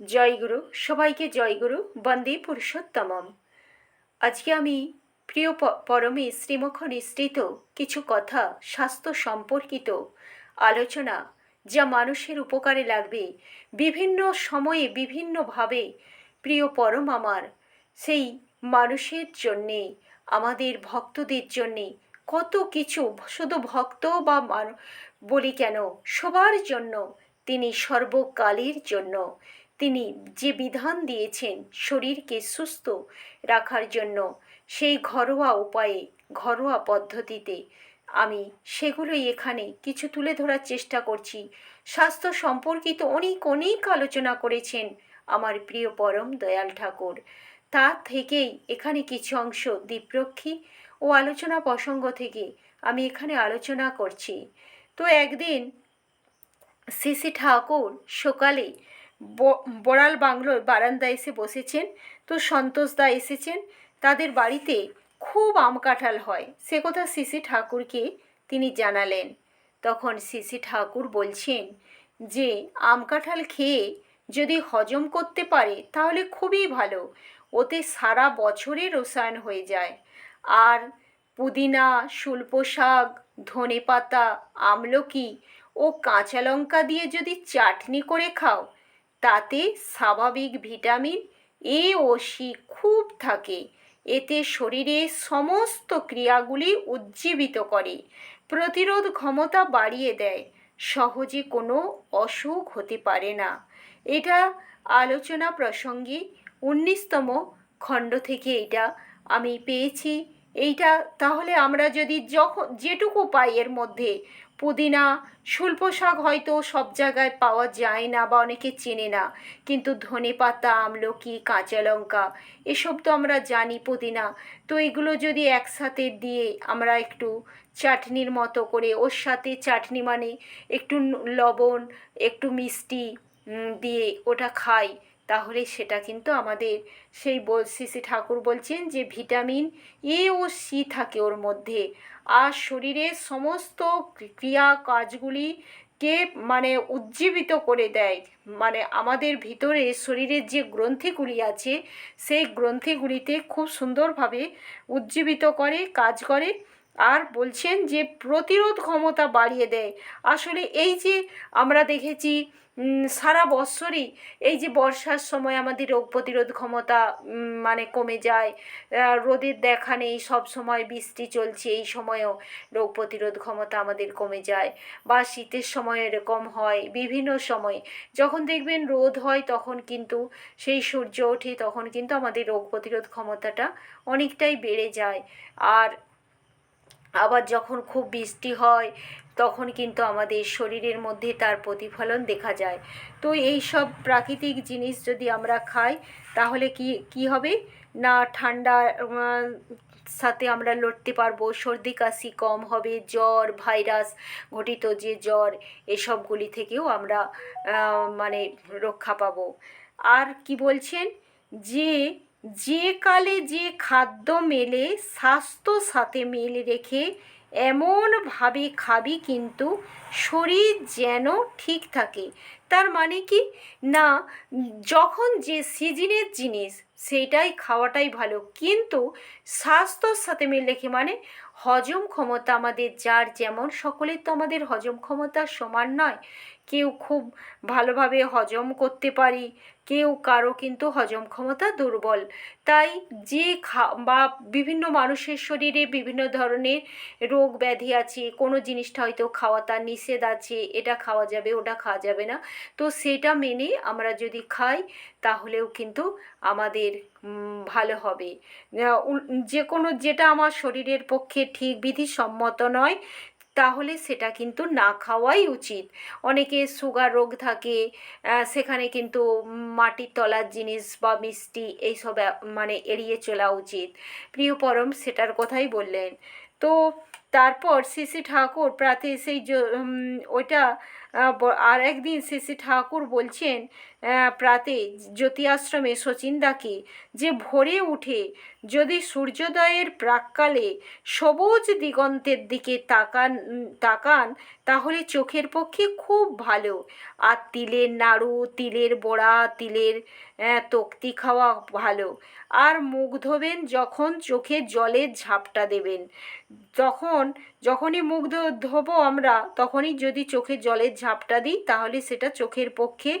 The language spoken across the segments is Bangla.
জয়গুরু সবাইকে জয়গুরু বন্দে পুরুষোত্তমম। আজকে আমি প্রিয় পরমে শ্রীমুখ নিঃসৃত কিছু কথা, স্বাস্থ্য সম্পর্কিত আলোচনা, যা মানুষের উপকারে লাগবে। বিভিন্ন সময়ে বিভিন্নভাবে প্রিয় পরম আমার, সেই মানুষের জন্যে, আমাদের ভক্তদের জন্যে, কত কিছু শুধু ভক্ত বা বলি কেন, সবার জন্য, তিনি সর্বকালের জন্য তিনি যে বিধান দিয়েছেন শরীরকে সুস্থ রাখার জন্য, সেই ঘরোয়া উপায়ে, ঘরোয়া পদ্ধতিতে আমি সেগুলোই এখানে কিছু তুলে ধরার চেষ্টা করছি। স্বাস্থ্য সম্পর্কিত অনেক অনেক আলোচনা করেছেন আমার প্রিয় পরম দয়াল ঠাকুর। তা থেকেই এখানে কিছু অংশ দ্বীপরক্ষী ও আলোচনা প্রসঙ্গ থেকে আমি এখানে আলোচনা করছি। তো একদিন সিসি ঠাকুর সকালে বড়াল বাংলোর বারান্দায় এসে বসেছেন। তো সন্তোষদা এসেছেন। তাদের বাড়িতে খুব আম কাঁঠাল হয়। সে কথা সিসি ঠাকুরকে তিনি জানালেন। তখন সিসি ঠাকুর বলছেন যে, আম কাঁঠাল খেয়ে যদি হজম করতে পারে তাহলে খুবই ভালো। ওতে সারা বছরের রসায়ন হয়ে যায়। আর পুদিনা, শুল্প শাক ধনে পাতা আমলকি ও কাঁচা লঙ্কা দিয়ে যদি চাটনি করে খাও তাতে স্বাভাবিক ভিটামিন এ ও সি খুব থাকে। এতে শরীরে সমস্ত ক্রিয়াগুলি উজ্জীবিত করে, প্রতিরোধ ক্ষমতা বাড়িয়ে দেয়, সহজে কোনো অসুখ হতে পারে না। এটা আলোচনা প্রসঙ্গে উনিশতম খণ্ড থেকে এটা আমি পেয়েছি। এইটা তাহলে আমরা যদি যখন, যেটুকু পাই এর মধ্যে, পুদিনা, শুল্প শাক হয়তো সব জায়গায় পাওয়া যায় না বা অনেকে চেনে না, কিন্তু ধনে পাতা, আমলকি, কাঁচা লঙ্কা, এসব তো আমরা জানি পুদিনা, তো এগুলো যদি একসাথে দিয়ে আমরা একটু চাটনির মতো করে, ওর সাথে চাটনি মানে একটু লবণ, একটু মিষ্টি দিয়ে ওটা খাই তাহলে সেটা কিন্তু আমাদের সেই শ্রী ঠাকুর বলছেন যে ভিটামিন এ ও সি থাকে ওর মধ্যে। আর শরীরের সমস্ত ক্রিয়া কাজগুলিকে মানে উজ্জীবিত করে দেয়। মানে আমাদের ভিতরে শরীরের যে গ্রন্থিগুলি আছে, সেই গ্রন্থিগুলিতে খুব সুন্দরভাবে উজ্জীবিত করে, কাজ করে। আর বলছেন যে প্রতিরোধ ক্ষমতা বাড়িয়ে দেয়। আসলে এই যে আমরা দেখেছি সারা বৎসরই এই যে বর্ষার সময় আমাদের রোগ প্রতিরোধ ক্ষমতা মানে কমে যায় রোদের দেখা নেই, সব সময় বৃষ্টি চলছে, এই সময়েও রোগ প্রতিরোধ ক্ষমতা আমাদের কমে যায় বা শীতের সময় এরকম হয়, বিভিন্ন সময়। যখন দেখবেন রোদ হয় তখন কিন্তু সেই সূর্য ওঠে, তখন কিন্তু আমাদের রোগ প্রতিরোধ ক্ষমতাটা অনেকটাই বেড়ে যায়। আর আবার যখন খুব বৃষ্টি হয় তখন কিন্তু আমাদের শরীরের মধ্যে তার প্রতিফলন দেখা যায়। তো এই সব প্রাকৃতিক জিনিস যদি আমরা খাই, তাহলে কি কি হবে? না ঠান্ডা সাথে আমরা লড়তে পারব। সর্দি, কাশি কম হবে, জ্বর, ভাইরাস ঘটিত যে জ্বর, এসবগুলি থেকেও আমরা মানে রক্ষা পাবো। আর কি বলছেন? যে যে কালে যে খাদ্য মেলে, স্বাস্থ্য সাথে মেলে রেখে এমনভাবে খাবি কিন্তু শরীর যেন ঠিক থাকে। তার মানে কি? না, যখন যে সিজনের জিনিস সেইটাই খাওয়াটাই ভালো। কিন্তু স্বাস্থ্যর সাথে মিল রেখে মানে? হজম ক্ষমতা আমাদের, যার যেমন সকলের তো আমাদের হজম ক্ষমতা সমান নয়। কেউ খুব ভালোভাবে হজম করতে পারি কেউ কারও কিন্তু হজম ক্ষমতা দুর্বল। তাই যে খা, বা বিভিন্ন মানুষের শরীরে বিভিন্ন ধরনের রোগ ব্যাধি আছে, কোনো জিনিসটা হয়তো খাওয়া তার নিষেধ আছে, এটা খাওয়া যাবে, ওটা খাওয়া যাবে না। তো সেটা মেনে আমরা যদি খাই, তাহলেও কিন্তু আমাদের ভালো হবে। যে কোনো যেটা আমার শরীরের পক্ষে ঠিক, বিধিসম্মত নয় তাহলে সেটা কিন্তু না খাওয়াই উচিত। অনেকে সুগার রোগ থাকে সেখানে কিন্তু মাটির তলার জিনিস বা মিষ্টি এইসব মানে এড়িয়ে চলা উচিত। প্রিয় পরম সেটার কথাই বললেন। তো তারপর শ্রী ঠাকুর প্রাতে সেই ওইটা আর একদিন শ্রী ঠাকুর বলছেন প্রাতে জ্যোতি আশ্রমে শচীনদাকে যে ভোরে উঠে যদি সূর্যোদয়ের প্রাককালে সবুজ দিগন্তের দিকে তাকান তাকান, তাহলে চোখের পক্ষে খুব ভালো। আর তিলের নাড়ু, তিলের বড়া, তিলের তক্তি খাওয়া ভালো। আর মুখ ধোবেন যখন চোখে জলের ঝাপটা দেবেন। তখন যখনই মুখ ধোবো আমরা, তখনই যদি চোখে জলের ঝাপটা দিই, তাহলে সেটা চোখের পক্ষে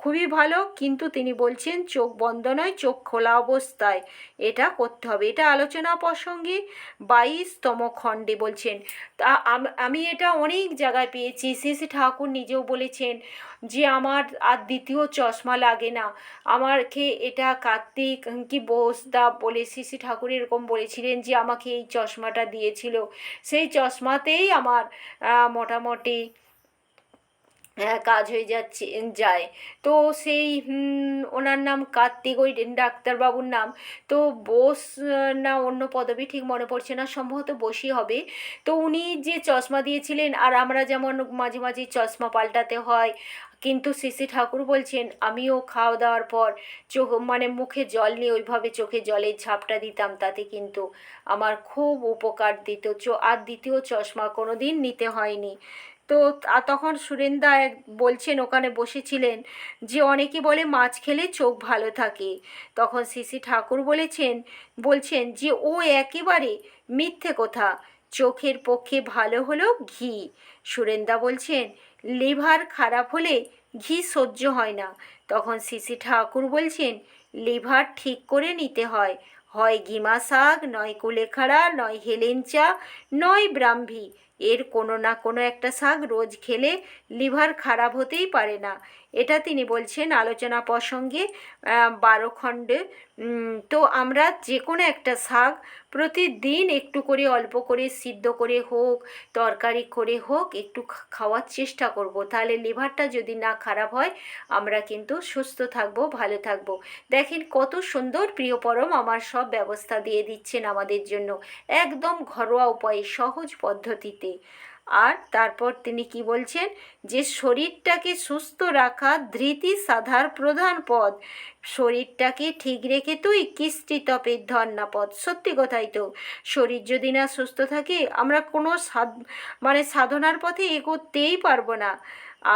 খুবই ভালো, কিন্তু তিনি বলছেন চোখ বন্ধ নয়, চোখ খোলা অবস্থায়। এটা করতে হবে। এটা আলোচনা প্রসঙ্গে বাইশতম খণ্ডে বলছেন। তা আম- এটা অনেক জায়গায় পেয়েছি। শ্রী ঠাকুর নিজেও বলেছেন যে, আমার আর দ্বিতীয় চশমা লাগে না। আমাকে এটা কার্তিক কি বোসদা বলে শ্রী ঠাকুর এরকম বলেছিলেন যে, আমাকে এই চশমাটা দিয়েছিল। সেই চশমাতেই আমার মোটামুটি কাজ হয়ে যাচ্ছে, যায়। তো সেই ওনার নাম কার্তিক, ওই ডাক্তারবাবুর নাম। তো বোস না অন্য পদবি ঠিক মনে পড়ছে না, সম্ভবত বসই হবে। তো উনি যে চশমা দিয়েছিলেন, আর আমরা যেমন মাঝে মাঝে চশমা পাল্টাতে হয়, কিন্তু শ্রী ঠাকুর বলছেন, আমিও খাওয়া দাওয়ার পর চোখ মানে মুখে জল নিয়ে ওইভাবে চোখে জলের ঝাপটা দিতাম, তাতে কিন্তু আমার খুব উপকার দিত। চো, আর দ্বিতীয় চশমা কোনো দিন নিতে হয়নি। তো তখন সুরেন্দা বলছেন, ওখানে বসেছিলেন যে, অনেকে বলে মাছ খেলে চোখ ভালো থাকে। তখন শ্রী ঠাকুর বলেছেন, বলছেন যে, ও একেবারে মিথ্যে কথা। চোখের পক্ষে ভালো হলো ঘি। সুরেন্দা বলছেন, লিভার খারাপ হলে ঘি সহ্য হয় না। তখন শ্রী ঠাকুর বলছেন, লিভার ঠিক করে নিতে হয়। হয় গিমা শাক, নয় কুলেখাড়া, নয় হেলেঞ্চা, নয় ব্রাহ্মী। এর কোনো না কোনো একটা শাক রোজ খেলে লিভার খারাপ হতেই পারে না। এটা তিনি বলছেন আলোচনা প্রসঙ্গে বারো খণ্ডে। তো আমরা যে কোনো একটা শাক প্রতিদিন একটু করে অল্প করে সিদ্ধ করে হোক, তরকারি করে হোক, একটু খাওয়ার চেষ্টা করব। তাহলে লিভারটা যদি না খারাপ হয়, আমরা কিন্তু সুস্থ থাকব, ভালো থাকব। দেখেন কত সুন্দর প্রিয় পরম আমার সব ব্যবস্থা দিয়ে দিচ্ছেন আমাদের জন্য। একদম ঘরোয়া উপায়ে, সহজ পদ্ধতিতে। আর তারপর তিনি কি বলছেন? যে শরীরটাকে সুস্থ রাখা ধৃতি সাধার প্রধান পদ। শরীরটাকে ঠিক রেখে তুই কিস্তি তপের ধন্যাপদ সত্যি কথাই তো, শরীর যদি না সুস্থ থাকে, আমরা কোনো সাধ মানে সাধনার পথে এগোতেই পারব না।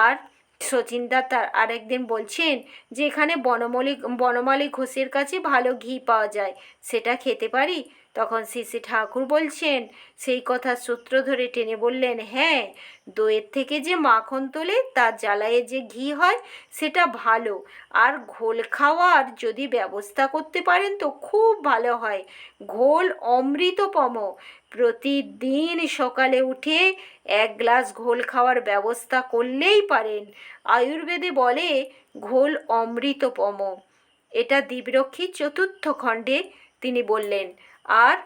আর সচিনদা তার আরেকদিন বলছেন যে এখানে বনমালী বনমালী ঘোষের কাছে ভালো ঘি পাওয়া যায়। সেটা খেতে পারি? তখন শ্রী ঠাকুর বলছেন, সেই কথা সূত্র ধরে টেনে বললেন হ্যাঁ দইয়ের থেকে যে মাখন তোলে তার জ্বালায়ে যে ঘি হয়, সেটা ভালো। আর ঘোল খাওয়ার যদি ব্যবস্থা করতে পারেন তো খুব ভালো হয়। ঘোল অমৃতপম। প্রতিদিন সকালে উঠে এক গ্লাস ঘোল খাওয়ার ব্যবস্থা করলেই পারেন। আয়ুর্বেদে বলে, ঘোল অমৃতপম। এটা দ্বীপরক্ষী চতুর্থ খণ্ডে তিনি বললেন আর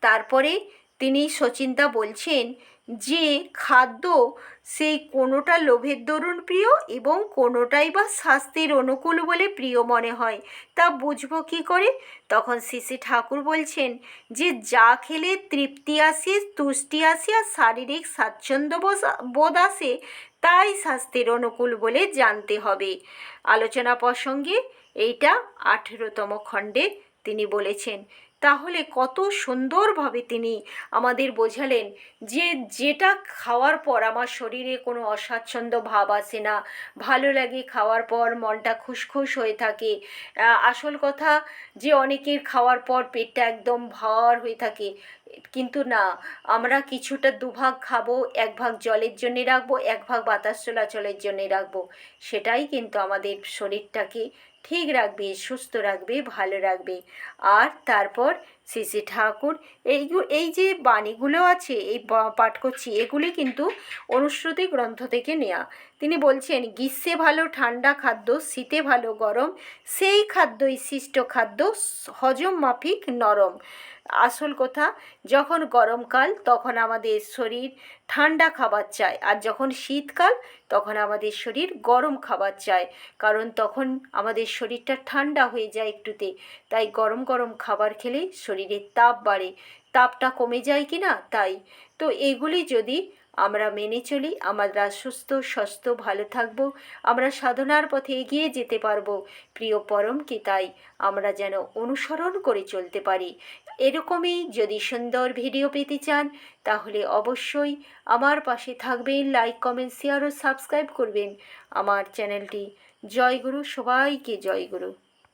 তারপরে তিনি সচিন্তা বলছেন যে, খাদ্য সেই কোনোটা লোভের দরুন প্রিয় এবং কোনোটাই বা স্বাস্থ্যের অনুকূল বলে প্রিয় মনে হয়। তা বুঝব কী করে? তখন শ্রী ঠাকুর বলছেন যে, যা খেলে তৃপ্তি আসে, তুষ্টি আসে আর শারীরিক স্বাচ্ছন্দ্য বোধ আসে, তাই স্বাস্থ্যের অনুকূল বলে জানতে হবে। আলোচনা প্রসঙ্গে এইটা আঠেরোতম খণ্ডে তিনি বলেছেন, তাহলে কত সুন্দরভাবে তিনি আমাদের বোঝালেন যে যেটা খাওয়ার পর আমার শরীরে কোনো অস্বাচ্ছন্দ্য ভাব আসে না, ভালো লাগে খাওয়ার পর মনটা খুশখুশ হয়ে থাকে। আসল কথা যে অনেকের খাওয়ার পর পেটটা একদম ভার হয়ে থাকে। কিন্তু না, আমরা কিছুটা দুভাগ খাব, এক ভাগ জলের জন্যে রাখব, এক ভাগ বাতাস চলাচলের জন্যে রাখব। সেটাই কিন্তু আমাদের শরীরটাকে ঠিক রাখবে সুস্থ রাখবে ভালো রাখবে। আর তারপর শ্রী শ্রী ঠাকুর। এই এই যে বাণীগুলো আছে, এই পাঠ করছি, এগুলি কিন্তু অনুশ্রুতি গ্রন্থ থেকে নেওয়া তিনি বলছেন, গ্রীষ্মে ভালো, ঠান্ডা খাদ্য, শীতে ভালো, গরম। সেই খাদ্যই সৃষ্ট খাদ্য, হজম মাফিক, নরম। আসল কথা, যখন গরমকাল, তখন আমাদের শরীর ঠান্ডা খাবার চায়। আর যখন শীতকাল, তখন আমাদের শরীর গরম খাবার চায়। কারণ তখন আমাদের শরীরটা ঠান্ডা হয়ে যায় একটুতে। তাই গরম গরম খাবার খেলে শরীরের তাপ বাড়ে, তাপটা কমে যায় কি না তাই। তো এগুলি যদি আমরা মেনে চলি, আমরা সুস্থ, স্বাস্থ্য, ভালো থাকব, আমরা সাধনার পথে এগিয়ে যেতে পারব, প্রিয় পরমকে তাই আমরা যেন অনুসরণ করে চলতে পারি। এরকমই যদি সুন্দর ভিডিও পেতে চান, তাহলে অবশ্যই আমার পাশে থাকবেন লাইক কমেন্ট শেয়ার ও সাবস্ক্রাইব করবেন। আমার চ্যানেলটি জয়গুরু, সবাইকে জয়গুরু।